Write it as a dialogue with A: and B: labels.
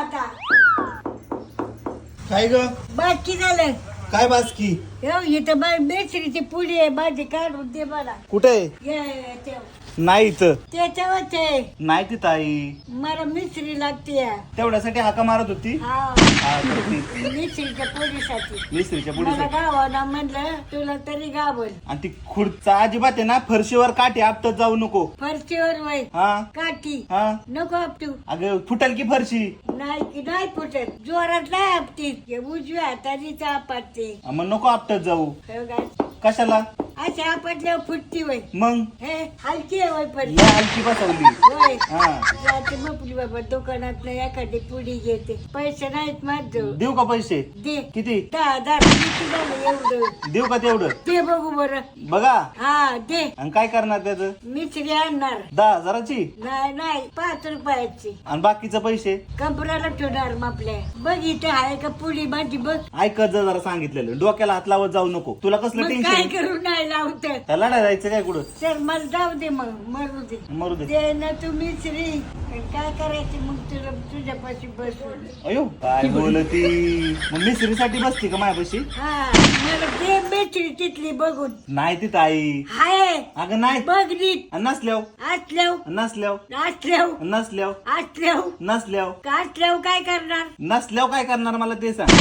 A: आता.
B: काय ग?
A: बाकी झालं.
B: काय बासकी?
A: इथं बा बेसरीची पुडी आहे भाजी काढून दे मला.
B: कुठे?
A: ये ते-
B: नाही इथं.
A: त्याच्यावरच आहे.
B: नाही ती ताई
A: मला मिसरी लागते
B: तेवढ्यासाठी हाका मारत होती?
A: हा.
B: हा, तर ती
A: मिसरीच्या पुडीसाठी
B: मिस्त्रीच्या
A: मला
B: पुढे
A: गावाला म्हणलं तुला तरी गावल
B: आणि ती खुर्चा अजिबात आहे ना फरशीवर काठी आपटत जाऊ नको.
A: फरशीवर वय.
B: हा.
A: काठी.
B: हा.
A: नको आपटू.
B: अगं फुटल की फरशी?
A: नाही की नाही फुटत. जोरात नाही आपटीत. हे उजव्या हाताने आपटते
B: मग नको आपटत जाऊ? कशाला?
A: आपटल्यावर फुटती वय.
B: मग?
A: हे हलकी आहे वय पण.
B: लय हलकी बसवली.
A: होय.
B: हा.
A: जाते मपली बाबा दुकानात एखादी पुडी घेते. पैसे नाहीत माझं.
B: देऊ का पैसे?
A: दे.
B: किती?
A: दहा किती झालं एवढं?
B: देऊ का तेवढं?
A: दे बघू बरं.
B: बघा.
A: हा दे.
B: आणि काय करणार त्याचं?
A: मिसरी आणणार.
B: दहा हजाराची?
A: नाही नाही. पाच रुपयाची.
B: आणि बाकीचं पैसे?
A: कपड्याला ठेवणार मग आपल्या बघ इथे आहे का पुडी माझी बघ.
B: ऐकत जा जरा सांगितलेलं. डोक्याला हात लावत जाऊ नको. तुला कसलं
A: मग काय
B: टेन्शन
A: करू? नाही लावत
B: त्याला नाही जायचं काय कुठं?
A: सर मला जाऊ दे मग मरू दे.
B: मरू दे.
A: दे ना तू मिसरी आणि काय करायचं मग तुला तुझ्यापाशी बसून?
B: अयो काय बोलती? मग मिसरीसाठी बसती का माझ्यापाशी
A: हा मला दे मिसरी तिथली बघून.
B: नाही ती ताई.
A: हाय.
B: अगं नाही.
A: बघ नीट.
B: नसल्याव.
A: असल्याव.
B: नसल्याव.
A: असल्याव.
B: नसल्याव.
A: असल्याव.
B: नसल्याव.
A: असल्याव काय करणार?
B: नसल्याव काय करणार मला ते सांग.